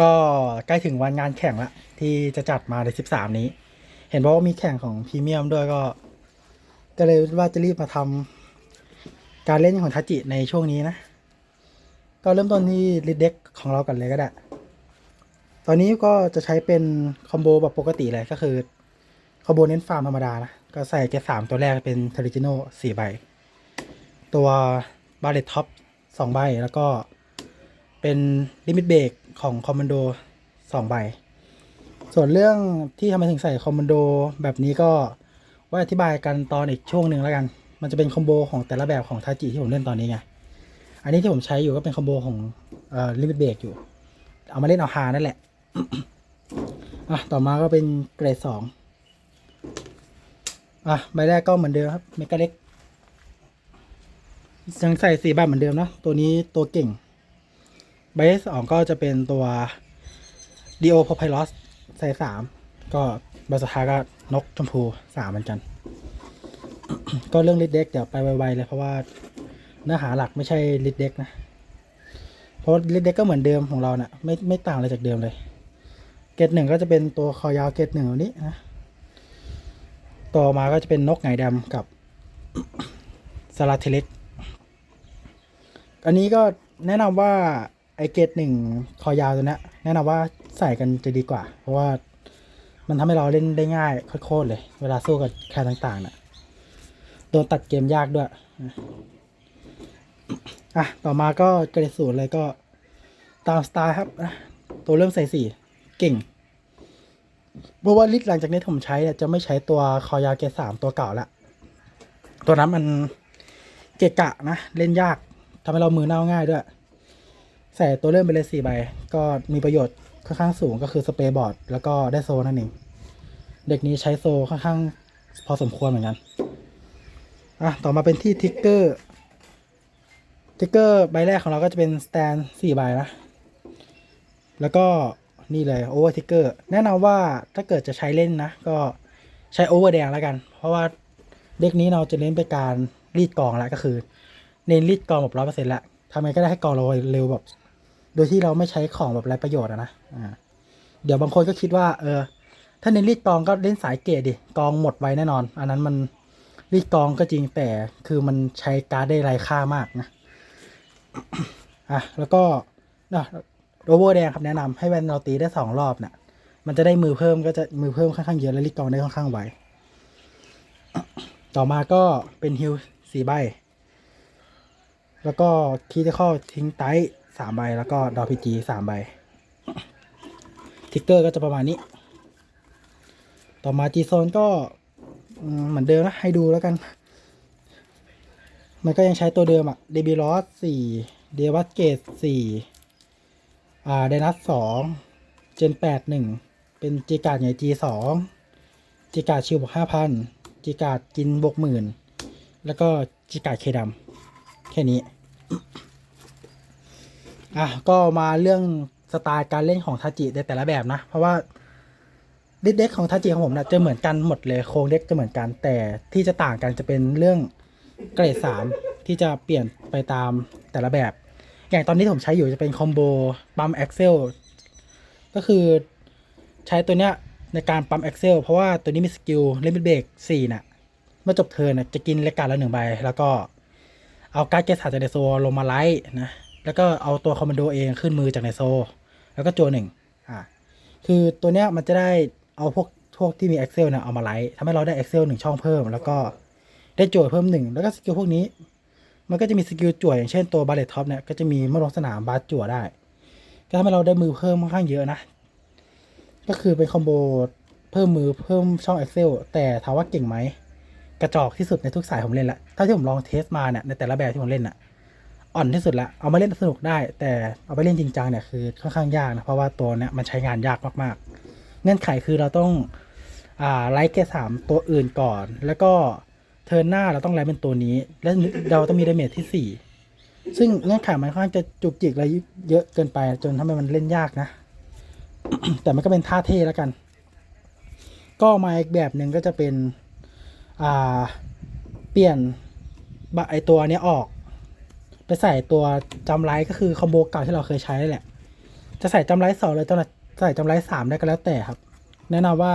ก็ใกล้ถึงวันงานแข่งละที่จะจัดมาในสิบสามนี้ เห็นบอกว่ามีแข่งของพรีเมียมด้วยก็ ก็เลยว่าจะรีบมาทำการเล่นของทัจิในช่วงนี้นะ ก็เริ่มต้นที่ลิดเด็กของเรากันเลยก็ได้ ตอนนี้ก็จะใช้เป็นคอมโบแบบปกติเลยก็คือคอมโบเน้นฟาร์มธรรมดานะ ก็ใส่เกรดสามตัวแรกเป็นเทริจิโน่สี่ใบ ตัวบาเลตท็อปสองใบแล้วก็เป็นลิมิตเบรก ของคอมมานโดสองใบ ส่วนเรื่องที่ทำไมถึงใส่คอมมานโดแบบนี้ก็ไว่าอธิบายกันตอนอีกช่วงหนึ่งแล้วกัน มันจะเป็นคอมโบของแต่ละแบบของทาจิที่ผมเล่นตอนนี้ไง อันนี้ที่ผมใช้อยู่ก็เป็นคอมโบของเอ่อลิมิตเบรกอยู่ เอามาเล่นเอาฮานั่นแหละ อะ ต่อมาก็เป็นเกรดสองอะใบแรกก็เหมือนเดิมครับเมกาเล็กยังใส่สีแบบเหมือนเดิมนะ ตัวนี้ตัวเก่ง ใบที่สองก็จะเป็นตัว d ีโอพ p ไพลอสใส่สามก็บสุดท้ายก็นกชมพูสามเหมือนกัน ก็เรื่องลิดเด็กเดี๋ยวไปไวๆเลยเพราะว่าเนื้อหาหลักไม่ใช่ลิดเด็กนะ เพราะลิดเด็กก็เหมือนเดิมของเราเนะ่ะไม่ไม่ต่างอะไรจากเดิมเลย เกตหนึ่งก็จะเป็นตัวคอยาวเกตหนึ่งนี้นะ ต่อมาก็จะเป็นนกไงดำกับสลาเทเล็กอันนี้ก็แนะนำว่า ไอเกตหนึ่งคอยาวตัวนี้แนะนำว่าใส่กันจะดีกว่า เพราะว่ามันทำให้เราเล่นได้ง่ายโคตรเลย เวลาสู้กับแครต่างๆน่ะโดนตัดเกมยากด้วย อะ ต่อมาก็เกรดศูนย์เลยก็ตามสไตล์ครับ ตัวเริ่มใส่สี่เก่งเพราะว่าลิสต์หลังจากนี้ผมใช้จะไม่ใช้ตัวคอยาวเกรดสามตัวเก่าละ ตัวนั้นมันเกะกะนะ เล่นยากทำให้เรามือเน่าง่ายด้วย ใส่ตัวเริ่มไปเลยสี่ใบ ก็มีประโยชน์ค่อนข้างสูงก็คือสเปรย์บอร์ดแล้วก็ได้โซนั่นเองเด็กนี้ใช้โซค่อนข้างพอสมควรเหมือนกันอะต่อมาเป็นที่ทิกเกอร์ทิกเกอร์ใบแรกของเราก็จะเป็นสแตนสี่ใบนะ แล้วก็นี่เลยโอเวอร์ทิกเกอร์แนะนำว่าถ้าเกิดจะใช้เล่นนะ ก็ใช้โอเวอร์แดงแล้วกัน เพราะว่าเด็กนี้เราจะเน้นไปการรีดกองแล้วก็คือ เน้นรีดกองแบบร้อยเปอร์เซ็นต์ละทำไงก็ได้ให้กองเราเร็วแบบ โดยที่เราไม่ใช้ของแบบไรประโยชน์นะอ่าเดี๋ยวบางคนก็คิดว่า เออ ถ้าเน้นรีดกองก็เล่นสายเกตดิกองหมดไวแน่นอน อันนั้นมันรีดกองก็จริงแต่คือมันใช้การ์ดได้ไรค่ามากนะอะแล้วก็นะโรเวอร์แดงครับแนะนำให้แวนเราตีได้สองรอบเนี่ยมันจะได้มือเพิ่มก็จะมือเพิ่มค่อนข้างเยอะและรีดกองได้ค่อนข้างไวต่อมาก็เป็นฮิลสี่ใบ แล้วก็คีย์ข้อทิ้งไต สามใบแล้วก็ดอพีจีสามใบทิกเกอร์ก็จะประมาณนี้ ต่อมาจีโซนก็เหมือนเดิมนะให้ดูแล้วกัน มันก็ยังใช้ตัวเดิมอะเดบิลอสสี่เดวัตเกตสี่อ่าไดนัสสองเจนแปดหนึ่งเป็นจีการ์ดใหญ่จีสองจีการ์ดชิวบวกห้าพันจีการ์ดกินบวกหมื่นแล้วก็จีการ์ดเคดำแค่นี้ อะก็มาเรื่องสไตล์การเล่นของทาจิในแต่ละแบบนะ เพราะว่าดิเด็กของทาจิของผมนะจะเหมือนกันหมดเลยโครงเด็กจะเหมือนกัน แต่ที่จะต่างกันจะเป็นเรื่องเกรดสามที่จะเปลี่ยนไปตามแต่ละแบบ อย่างตอนนี้ผมใช้อยู่จะเป็นคอมโบปั๊มแอ็กเซลก็คือใช้ตัวเนี้ยในการปั๊มแอ็กเซลเพราะว่าตัวนี้มีสกิลเลมิตเบรกสี่น่ะเมื่อจบเทิร์นจะกินเลกการละหนึ่งใบ แล้วก็เอาการ์ดเกสาจากในโซลงมาไลท์นะ แล้วก็เอาตัวคอมมานโดเองขึ้นมือจากในโซ แล้วก็โจวหนึ่งอ่าคือตัวเนี้ยมันจะได้เอาพวกพวกที่มี Excel เนี่ยเอามาไลท์ทำให้เราได้ Excel หนึ่งช่องเพิ่ม แล้วก็ได้โจทย์เพิ่มหนึ่งแล้วก็สกิลพวกนี้ มันก็จะมีสกิลจั่วอย่างเช่นตัวบาเลตท็อปเนี่ยก็จะมีเมื่อลงสนามบาสจั่วได้ ก็ทำให้เราได้มือเพิ่มค่อนข้างเยอะนะ ก็คือเป็นคอมโบเพิ่มมือเพิ่มช่อง Excel แต่ถามว่าเก่งไหมกระจอกที่สุดในทุกสายผมเล่นละถ้าที่ผมลองเทสมาเนี่ยในแต่ละแบบที่ผมเล่นน่ะ อ่อนที่สุดละเอามาเล่นสนุกได้ แต่เอาไปเล่นจริงจังเนี่ยคือค่อนข้างยากนะเพราะว่าตัวเนี้ยมันใช้งานยากมากๆ เงื่อนไขคือเราต้องอ่าไลท์แค่สามตัวอื่นก่อน แล้วก็เทิร์นหน้าเราต้องไลท์เป็นตัวนี้ แล้วเราต้องมีดาเมจที่สี่ซึ่งเงื่อนไขมันค่อนข้างจะจุกจิกอะไรเยอะเกินไป จนทำให้มันเล่นยากนะ แต่มันก็เป็นท่าเท่แล้วกัน ก็มาอีกแบบหนึ่งก็จะเป็นอ่าเปลี่ยนบะไอตัวเนี้ยออก ไปใส่ตัวจำไลท์ก็คือคอมโบเก่าที่เราเคยใช้แหละ จะใส่จำไรสองเลยจะใส่จำไรสามได้ก็แล้วแต่ครับ แนะนำว่า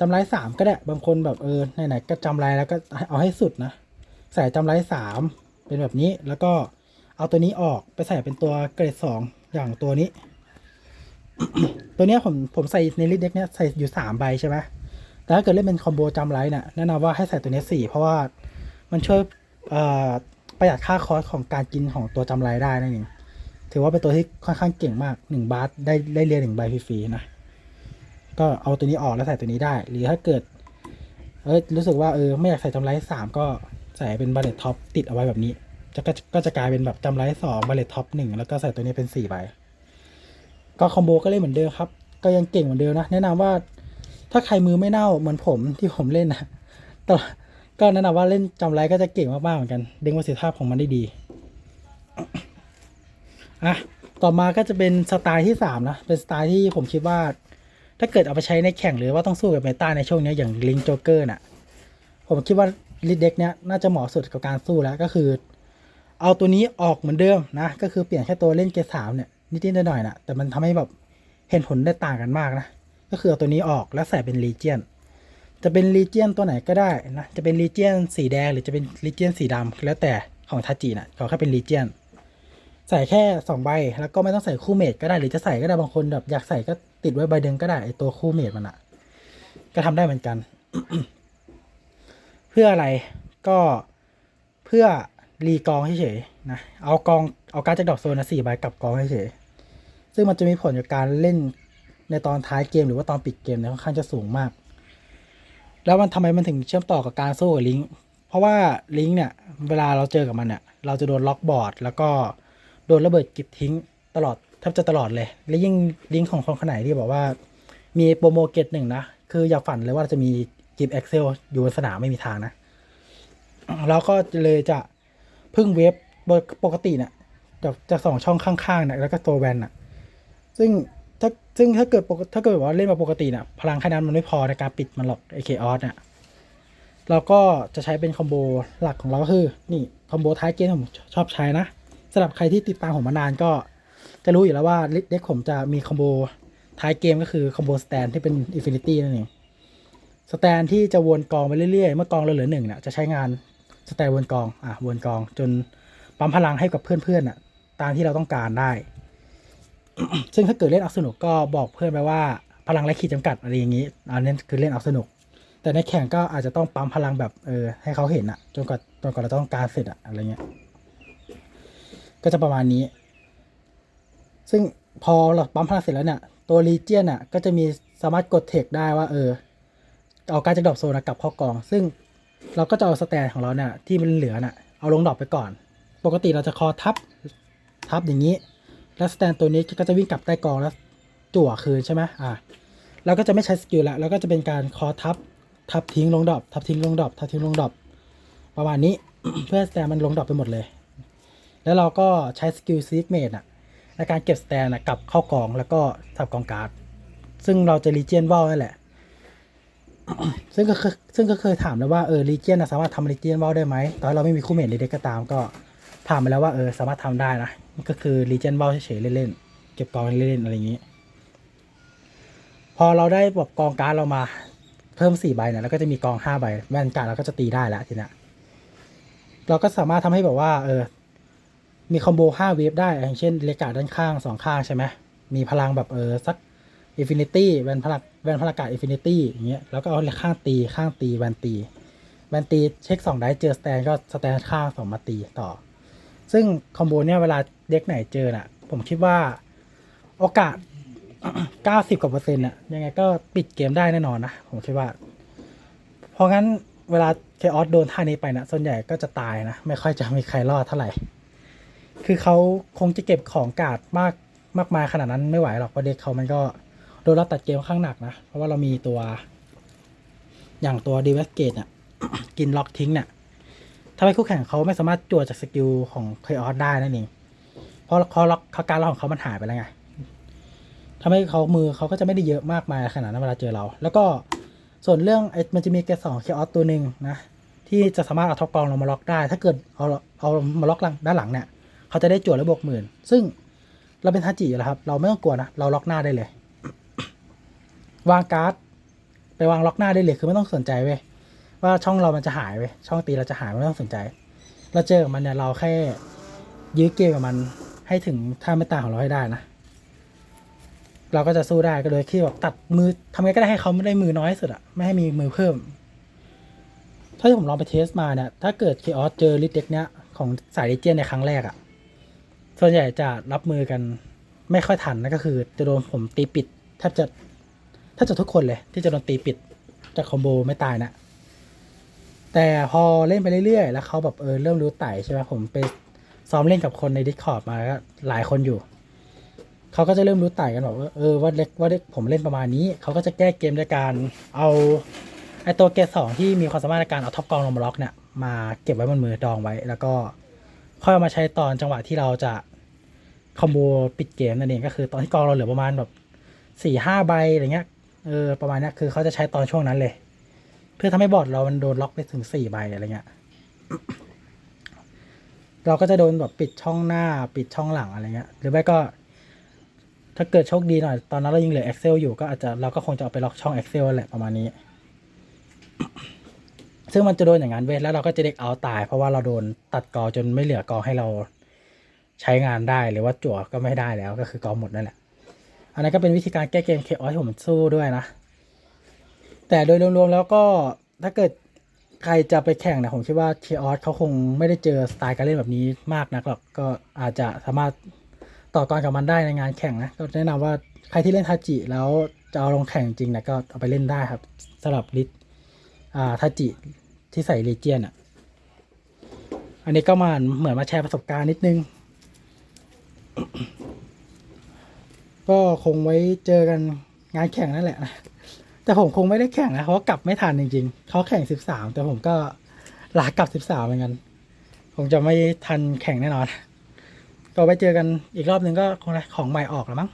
จำไรสามก็ได้บางคนแบบเออไหนๆก็จำไรแล้วก็เอาให้สุดนะ ใส่จำไรสามเป็นแบบนี้แล้วก็เอาตัวนี้ออกไปใส่เป็นตัวเกรดสองอย่างตัวนี้ ตัวเนี้ยผมผมใส่ในลิสต์เด็กเนี้ยใส่อยู่สามใบใช่ไหมแต่ถ้าเกิดเล่นเป็นคอมโบจำไรเนี่ยแนะนำว่าให้ใส่ตัวนี้สี่เพราะว่ามันช่วยเอ่อ ประหยัดค่าคอสของการกินของตัวจำไรได้นั่นเองถือว่าเป็นตัวที่ค่อนข้างเก่งมากหนึ่งบาทได้ได้เรียนหนึ่งใบฟรีๆนะก็เอาตัวนี้ออกแล้วใส่ตัวนี้ได้ หรือถ้าเกิด เออรู้สึกว่าเออไม่อยากใส่จำไรสามก็ใส่เป็นบัลเลตท็อปติดเอาไว้แบบนี้จะก็ก็จะกลายเป็นแบบจำไรสองบัลเลตท็อปหนึ่งแล้วก็ใส่ตัวนี้เป็นสี่ใบก็คอมโบก็เล่นเหมือนเดิมครับ ก็ยังเก่งเหมือนเดิมนะ แนะนำว่าถ้าใครมือไม่เน่าเหมือนผมที่ผมเล่นนะแต่ ก็แนะนำว่าเล่นจำไรก็จะเก่งมากๆเหมือนกัน ดึงประสิทธิภาพของมันได้ดี อะ ต่อมาก็จะเป็นสไตล์ที่สามนะ เป็นสไตล์ที่ผมคิดว่า ถ้าเกิดเอาไปใช้ในแข่งหรือว่าต้องสู้กับเมตาในช่วงนี้อย่างลิงโจเกอร์น่ะ ผมคิดว่าลิดเด็กเนี้ยน่าจะเหมาะสุดกับการสู้แล้วก็คือ เอาตัวนี้ออกเหมือนเดิมนะ ก็คือเปลี่ยนแค่ตัวเล่นเกสามเนี่ยนิดๆหน่อยๆนะแต่มันทำให้แบบเห็นผลได้ต่างกันมากนะ ก็คือเอาตัวนี้ออกแล้วใส่เป็นลีเจียน จะเป็นลีเจียนตัวไหนก็ได้นะ จะเป็นลีเจียนสีแดงหรือจะเป็นลีเจียนสีดำแล้วแต่ของทาจินะขอแค่เป็นลีเจียนใส่แค่สองใบแล้วก็ไม่ต้องใส่คู่เมดก็ได้หรือจะใส่ก็ได้บางคนแบบอยากใส่ก็ติดไว้ใบเดิมก็ได้ไอตัวคู่เมดมันอะก็ทำได้เหมือนกัน เพื่ออะไรก็เพื่อรีกองเฉยๆนะเอากองเอาการจากดอกโซนนะสี่ใบกลับกองเฉยๆซึ่งมันจะมีผลกับการเล่นในตอนท้ายเกมหรือว่าตอนปิดเกมเนี่ยค่อนข้างจะสูงมาก แล้วมันทำไมมันถึงเชื่อมต่อกับการสู้กับลิงก์เพราะว่าลิงก์เนี่ย เวลาเราเจอกับมันเนี่ย เราจะโดนล็อกบอร์ด แล้วก็โดนระเบิดกิบทิ้งตลอดแทบจะตลอดเลย และยิ่งลิงก์ของคนขนาดที่บอกว่า มีโปรโมเกตหนึ่งนะ คืออย่าฝันเลยว่าจะมีกิบเอ็กเซลอยู่บนสนามไม่มีทางนะ เราก็เลยจะพึ่งเว็บปกติเนี่ยจากจากสองช่องข้างๆเนี่ยแล้วก็ตัวแวนน่ะ ซึ่ง ซึ่งถ้าเกิดปกถ้าเกิดว่าเล่นมาปกตินี่ยพลังแค่นั้นมันไม่พอในการปิดมันหรอกไอเคออสเนี่ยเราก็จะใช้เป็นคอมโบหลักของเราก็คือ นี่คอมโบท้ายเกมผมชอบใช้นะสำหรับใครที่ติดตามผมมานานก็จะรู้อยู่แล้วว่าเด็กผมจะมีคอมโบท้ายเกมก็คือคอมโบสแตนที่เป็นอินฟินิตี้นั่นเองสแตนที่จะวนกองไปเรื่อยๆ เมื่อกองเราเหลือหนึ่งเนี่ยจะใช้งานสแตนวนกองอะวนกองจนปั๊มพลังให้กับเพื่อนๆอะตามที่เราต้องการได้ ซึ่งถ้าเกิดเล่นเอาสนุกก็บอกเพื่อนไปว่าพลังไร้ขีดจำกัดอะไรอย่างนี้อันนี้คือเล่นเอาสนุก แต่ในแข่งก็อาจจะต้องปั๊มพลังแบบเออให้เขาเห็นอะจนกว่าจนกว่าเราต้องการเสร็จอะอะไรเงี้ย ก็จะประมาณนี้ ซึ่งพอเราปั๊มพลังเสร็จแล้วเนี่ยตัวรีเจียนอะก็จะมีสามารถกดเทคได้ว่าเออเอาการจากดรอปโซนกลับเข้ากอง ซึ่งเราก็จะเอาสแตนของเราเนี่ยที่มันเหลือน่ะเอาลงดรอปไปก่อน ปกติเราจะคอทับทับอย่างนี้ แล้วสแตนตัวนี้ก็จะวิ่งกลับใต้กองแล้วจั่วคืนใช่ไหมอ่าเราก็จะไม่ใช้สกิลละเราก็จะเป็นการคอทับทับทิ้งลงดรอปทับทิ้งลงดรอปทับทิ้งลงดรอปประมาณนี้ เพื่อสแตนมันลงดรอปไปหมดเลย แล้วเราก็ใช้สกิลซีกเมดอะในการเก็บสแตนอะกลับเข้ากองแล้วก็ทับกองการ์ดซึ่งเราจะรีเจียนวอลนั่นแหละ ซึ่งก็เคยซึ่งก็เคยถามแล้วว่าเออรีเจียนสามารถทำรีเจียนวอลได้ไหมตอนเราไม่มีคู่เมดในเด็กก็ตามก็ถามไปแล้วว่าเออสามารถทำได้นะ ก็คือรีเจนวอลเฉยๆเล่นๆเก็บกองเล่นๆอะไรอย่างนี้ พอเราได้แบบกองการ์ดเรามาเพิ่มสี่ใบนี่ยแล้วก็จะมีกองห้าใบแว่นการดเราก็จะตีได้แล้วทีเนี้ยเราก็สามารถทำให้แบบว่าเออมีคอมโบห้าเวฟได้อย่างเช่นเลกาด้านข้างสองข้างใช่ไหมมีพลังแบบเออสักอินฟินิตี้แวนพลังแวนพลังกาอินฟินิตี้อย่างเงี้ยแล้วก็เอาข้างตีข้างตีแวนตีแวนตีเช็คสองได้เจอสแตนก็สแตนข้างสองมาตีต่อ ซึ่งคอมโบเนี่ยเวลาเด็กไหนเจอน่ะ ผมคิดว่าโอกาสเก้าสิบกว่าเปอร์เซ็นต์น่ะยังไงก็ปิดเกมได้แน่นอนนะ ผมคิดว่า เพราะงั้นเวลาเคออสโดนท่านี้ไปนะส่วนใหญ่ก็จะตายนะ ไม่ค่อยจะมีใครรอดเท่าไหร่ คือเขาคงจะเก็บของกาดมากมากมายขนาดนั้นไม่ไหวหรอกเพราะเด็กเขามันก็โดนเราตัดเกมข้างหนักนะ เพราะว่าเรามีตัว อย่างตัวดีเวสเกตเนี่ยกินล็อกทิ้งเนี่ย ถ้าไปคู่แข่งเขาไม่สามารถจวดจากสกิลของเคออสได้นั่นเองเพราะเขาล็อกเขาการล็อกของเขามันหายไปแล้วไงทำให้เขามือเขาก็จะไม่ได้เยอะมากมายขนาดนั้นเวลาเจอเรา แล้วก็ส่วนเรื่องไอ้มันจะมีเกรดสองเคออสตัวหนึ่งนะที่จะสามารถเอาท็อปกองเรามาล็อกได้ ถ้าเกิดเอาเอามาล็อกหลังด้านหลังเนี่ยเขาจะได้จวดและบวกหมื่น ซึ่งเราเป็นทาจิอยู่แล้วครับ เราไม่ต้องกลัวนะ เราล็อกหน้าได้เลย วางการ์ด ไปวางล็อกหน้าได้เลย คือไม่ต้องสนใจเว้ย ว่าช่องเรามันจะหายเว้ยช่องตีเราจะหายไม่ต้องสนใจ เราเจอกับมันเนี่ยเราแค่ยื้อเกมกับมันให้ถึงท่าไม่ตายของเราให้ได้นะ เราก็จะสู้ได้ก็โดยที่แบบตัดมือทำไงก็ได้ให้เขาไม่ได้มือน้อยสุดอะไม่ให้มีมือเพิ่ม ถ้าที่ผมลองไปเทสมาเนี่ยถ้าเกิดเคออสเจอลิเด็กเนี้ยของสายเลเจียนในครั้งแรกอะส่วนใหญ่จะรับมือกันไม่ค่อยทันนั่นก็คือ จะโดนผมตีปิดแทบจะแทบจะทุกคนเลยที่จะโดนตีปิดจากคอมโบไม่ตายนะ แต่พอเล่นไปเรื่อยๆ แล้วเขาแบบเออเริ่มรู้ไต่ใช่ไหมผมไปซ้อมเล่นกับคนใน Discord มาก็หลายคนอยู่ เขาก็จะเริ่มรู้ไต่กันบอกว่าเออว่าเล็กว่าเล็กผมเล่นประมาณนี้ เขาก็จะแก้เกมด้วยการเอาไอตัวเกรดสองที่มีความสามารถในการเอาท็อปกองลงมาล็อกเนี่ยมาเก็บไว้บนมือดองไว้ แล้วก็ค่อยเอามาใช้ตอนจังหวะที่เราจะคอมโบปิดเกมนั่นเองก็คือตอนที่กองเราเหลือประมาณแบบสี่ห้าใบอะไรเงี้ยเออประมาณนี้คือเขาจะใช้ตอนช่วงนั้นเลย เพื่อทำให้บอร์ดเรามันโดนล็อกไปถึงสี่ใบอะไรเงี้ย เราก็จะโดนแบบปิดช่องหน้าปิดช่องหลังอะไรเงี้ย หรือไม่ก็ ถ้าเกิดโชคดีหน่อย ตอนนั้นเรายังเหลือ Excel อยู่ก็อาจจะเราก็คงจะเอาไปล็อกช่อง Excel แหละประมาณนี้ ซึ่งมันจะโดนอย่างนั้นเว้ยแล้วเราก็จะเด็กเอาตาย เพราะว่าเราโดนตัดกอจนไม่เหลือกอให้เราใช้งานได้หรือว่าจั่วก็ไม่ได้แล้วก็คือกอหมดนั่นแหละ อันนั้นก็เป็นวิธีการแก้เกมเคออที่ผมสู้ด้วยนะ แต่โดยรวมๆแล้วก็ถ้าเกิดใครจะไปแข่งนี่ยผมคิดว่าเคออสเขาคงไม่ได้เจอสไตล์การเล่นแบบนี้มากนักหรอกก็อาจจะสามารถต่อกรกับมันได้ในงานแข่งนะก็แนะนำว่าใครที่เล่นทาจิแล้วจะเอาลงแข่งจริงนะก็เอาไปเล่นได้ครับสำหรับลิทอ่าทาจิที่ใส่เลเจียนอะ อันนี้ก็มาเหมือนมาแชร์ประสบการณ์นิดนึง ก็คงไว้เจอกันงานแข่งนั่นแหละนะ แต่ผมคงไม่ได้แข่งนะเพราะกลับไม่ทันจริงๆเขาแข่งสิบสามแต่ผมก็ลากลับสิบสามเหมือนกันคงจะไม่ทันแข่งแน่นอน ก็ไปเจอกันอีกรอบหนึ่งก็คงของใหม่ออกแล้วมั้ง